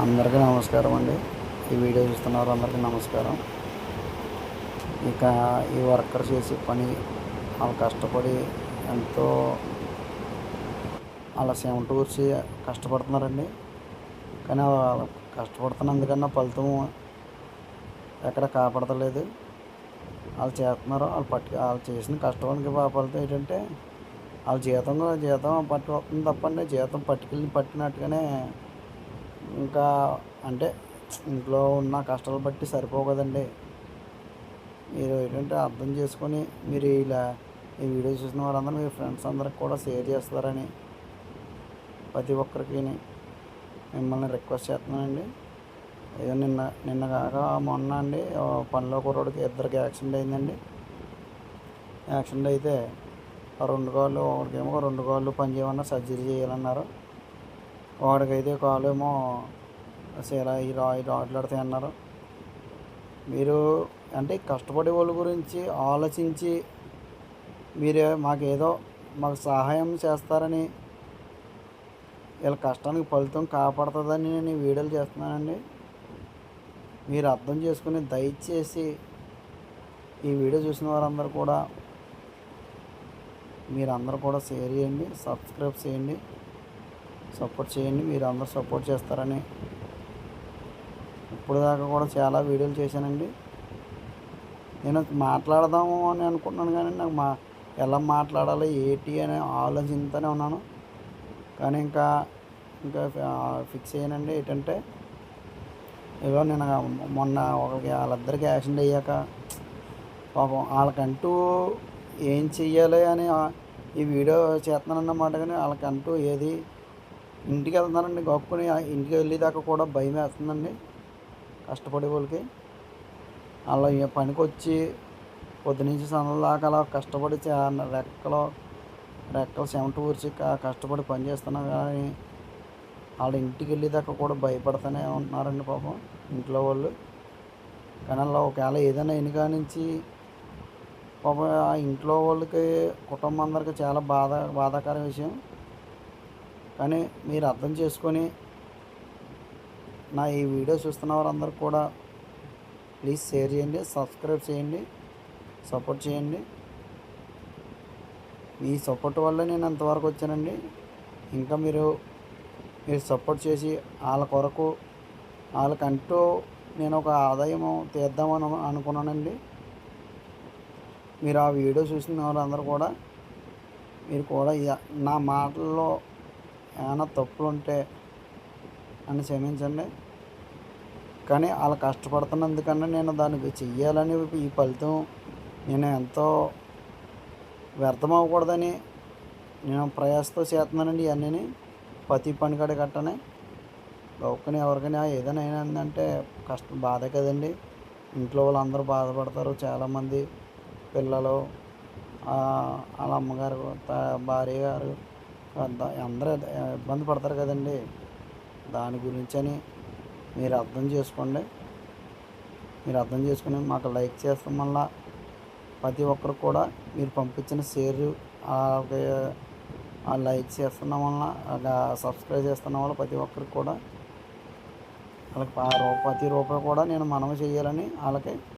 అందరికీ నమస్కారం అండి. ఈ వీడియో చూస్తున్నారు అందరికీ నమస్కారం. ఇక ఈ వర్కర్ చేసే పని వాళ్ళు కష్టపడి ఎంతో అలా సెవెన్ టూర్స్ కష్టపడుతున్నారండి. కానీ వాళ్ళు కష్టపడుతున్నందుకన్నా ఫలితం ఎక్కడ కాపాడతలేదు. వాళ్ళు చేస్తున్నారు వాళ్ళు పట్టు వాళ్ళు చేసిన కష్టానికి ఫలితం ఏంటంటే వాళ్ళ జీతం జీతం పట్టు వస్తుంది తప్పండి. జీతం పట్టుకెళ్ళి పట్టినట్టుగానే ఇంకా అంటే ఇంట్లో ఉన్న కష్టాలు బట్టి సరిపోవు కదండి మీరు ఏంటంటే అర్థం చేసుకొని మీరు ఇలా ఈ వీడియో చూసిన వారందరూ మీ ఫ్రెండ్స్ అందరికి కూడా షేర్ చేస్తారని ప్రతి ఒక్కరికి మిమ్మల్ని రిక్వెస్ట్ చేస్తున్నానండి. ఏదో నిన్న నిన్న కాక మొన్న అండి పనిలో కుర్రోడికి ఇద్దరికి యాక్సిడెంట్ అయిందండి. యాక్సిడెంట్ అయితే ఆ రెండు కాళ్ళు ఒకరికేమో రెండు కాళ్ళు పని చేయమన్నా సర్జరీ చేయాలన్నారు. వాడికైతే కాలేమో ఇలా ఈ రా ఈ రాట్లాడుతాయి అన్నారు. మీరు అంటే కష్టపడే వాళ్ళ గురించి ఆలోచించి మీరు మాకేదో మాకు సహాయం చేస్తారని వీళ్ళ కష్టానికి ఫలితం కాపాడుతుందని నేను వీడియోలు చేస్తున్నానండి. మీరు అర్థం చేసుకుని దయచేసి ఈ వీడియో చూసిన వారందరూ కూడా మీరందరూ కూడా షేర్ చేయండి సబ్స్క్రైబ్ చేయండి. సపోర్ట్ చేయండి మీరు అందరూ సపోర్ట్ చేస్తారని. ఇప్పుడు దాకా కూడా చాలా వీడియోలు చేశానండి. నేను మాట్లాడదాము అని అనుకుంటున్నాను కానీ నాకు మా ఎలా మాట్లాడాలి ఏంటి అని ఆలోచిస్తూనే ఉన్నాను. కానీ ఇంకా ఇంకా ఫిక్స్ అయ్యానండి. ఏంటంటే ఏదో నేను మొన్న ఒకరికి వాళ్ళిద్దరికి యాక్సిడెంట్ అయ్యాక పాపం వాళ్ళకంటూ ఏం చెయ్యాలి అని ఈ వీడియో చేస్తున్నానన్నమాట. కానీ వాళ్ళకంటూ ఏది ఇంటికి వెళ్తున్నారండి గొప్పని ఇంటికి వెళ్ళేదాకా కూడా భయం వేస్తుందండి. కష్టపడే వాళ్ళకి. అలా ఈ పనికి వచ్చి పొద్దునుంచి సందల అలా కష్టపడి చా- రెక్కలో రెక్కలు చెమట ఊర్చి కష్టపడి పని చేస్తున్నా కానీ వాళ్ళ ఇంటికి వెళ్ళేదాకా కూడా భయపడుతూనే ఉంటున్నారండి పాపం ఇంట్లో వాళ్ళు. కానీ అలా ఒకవేళ ఏదైనా ఎనుక నుంచి పాపం ఆ ఇంట్లో వాళ్ళకి కుటుంబం అందరికీ చాలా బాధ బాధాకర విషయం. కానీ మీరు అర్థం చేసుకొని నా ఈ వీడియో చూస్తున్న వారందరూ కూడా ప్లీజ్ షేర్ చేయండి సబ్స్క్రైబ్ చేయండి సపోర్ట్ చేయండి. మీ సపోర్ట్ వల్ల నేను అంతవరకు వచ్చానండి. ఇంకా మీరు మీరు సపోర్ట్ చేసి వాళ్ళ కొరకు వాళ్ళకంటూ నేను ఒక ఆదాయం తీద్దామని అనుకున్నానండి. మీరు ఆ వీడియో చూసిన వారందరూ కూడా మీరు కూడా నా మాటల్లో ఏమైనా తప్పులు ఉంటే అని క్షమించండి. కానీ అలా కష్టపడుతున్నందుకన్నా నేను దానికి చెయ్యాలని ఈ ఫలితం నేను ఎంతో వ్యర్థం అవ్వకూడదని నేను ప్రయాసతో చేస్తున్నానండి ఇవన్నీ ప్రతి పని కాడ గట్టనే. ఒక్కని ఎవరికైనా ఏదైనా అయినందంటే కష్టం బాధ కదండి. ఇంట్లో వాళ్ళందరూ బాధపడతారు. చాలామంది పిల్లలు వాళ్ళ అమ్మగారు భార్య గారు అందరూ ఇబ్బంది పడతారు కదండి. దాని గురించని మీరు అర్థం చేసుకోండి. మీరు అర్థం చేసుకుని మాకు లైక్ చేస్తాం వల్ల ప్రతి ఒక్కరు కూడా మీరు పంపించిన షేర్ ఆ లైక్ చేస్తున్న వల్ల సబ్స్క్రైబ్ చేస్తున్న వల్ల ప్రతి ఒక్కరికి కూడా వాళ్ళకి ఆ రూ- ప్రతి రూపాయి కూడా నేను మనము చేయాలని వాళ్ళకి